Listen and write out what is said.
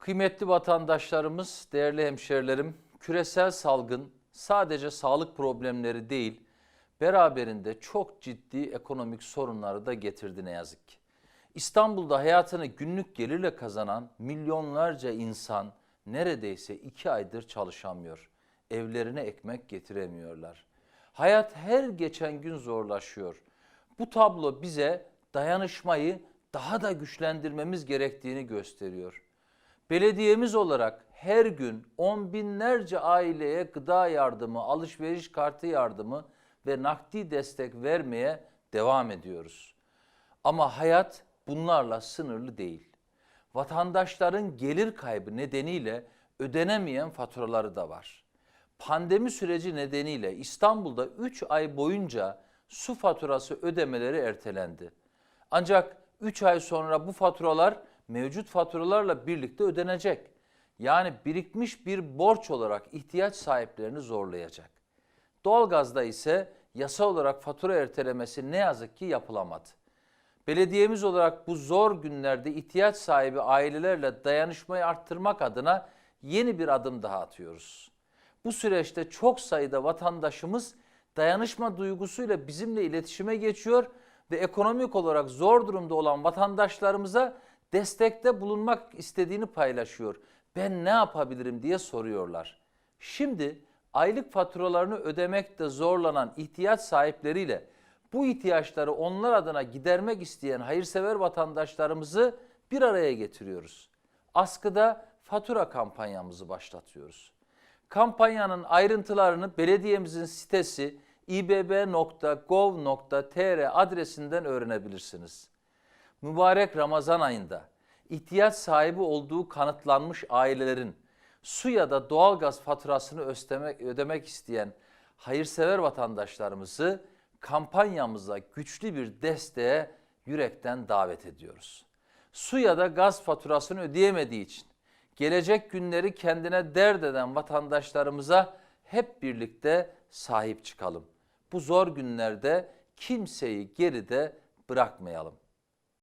Kıymetli vatandaşlarımız, değerli hemşerilerim, küresel salgın sadece sağlık problemleri değil, beraberinde çok ciddi ekonomik sorunları da getirdi ne yazık ki. İstanbul'da hayatını günlük gelirle kazanan milyonlarca insan neredeyse iki aydır çalışamıyor. Evlerine ekmek getiremiyorlar. Hayat her geçen gün zorlaşıyor. Bu tablo bize dayanışmayı daha da güçlendirmemiz gerektiğini gösteriyor. Belediyemiz olarak her gün on binlerce aileye gıda yardımı, alışveriş kartı yardımı ve nakdi destek vermeye devam ediyoruz. Ama hayat bunlarla sınırlı değil. Vatandaşların gelir kaybı nedeniyle ödenemeyen faturaları da var. Pandemi süreci nedeniyle İstanbul'da 3 ay boyunca su faturası ödemeleri ertelendi. Ancak 3 ay sonra bu faturalar mevcut faturalarla birlikte ödenecek. Yani birikmiş bir borç olarak ihtiyaç sahiplerini zorlayacak. Doğalgazda ise yasa olarak fatura ertelemesi ne yazık ki yapılamadı. Belediyemiz olarak bu zor günlerde ihtiyaç sahibi ailelerle dayanışmayı arttırmak adına yeni bir adım daha atıyoruz. Bu süreçte çok sayıda vatandaşımız dayanışma duygusuyla bizimle iletişime geçiyor ve ekonomik olarak zor durumda olan vatandaşlarımıza destekte bulunmak istediğini paylaşıyor. Ben ne yapabilirim diye soruyorlar. Şimdi aylık faturalarını ödemekte zorlanan ihtiyaç sahipleriyle bu ihtiyaçları onlar adına gidermek isteyen hayırsever vatandaşlarımızı bir araya getiriyoruz. Askıda fatura kampanyamızı başlatıyoruz. Kampanyanın ayrıntılarını belediyemizin sitesi ibb.gov.tr adresinden öğrenebilirsiniz. Mübarek Ramazan ayında ihtiyaç sahibi olduğu kanıtlanmış ailelerin su ya da doğalgaz faturasını ödemek, ödemek isteyen hayırsever vatandaşlarımızı kampanyamıza güçlü bir desteğe yürekten davet ediyoruz. Su ya da gaz faturasını ödeyemediği için gelecek günleri kendine dert eden vatandaşlarımıza hep birlikte sahip çıkalım. Bu zor günlerde kimseyi geride bırakmayalım.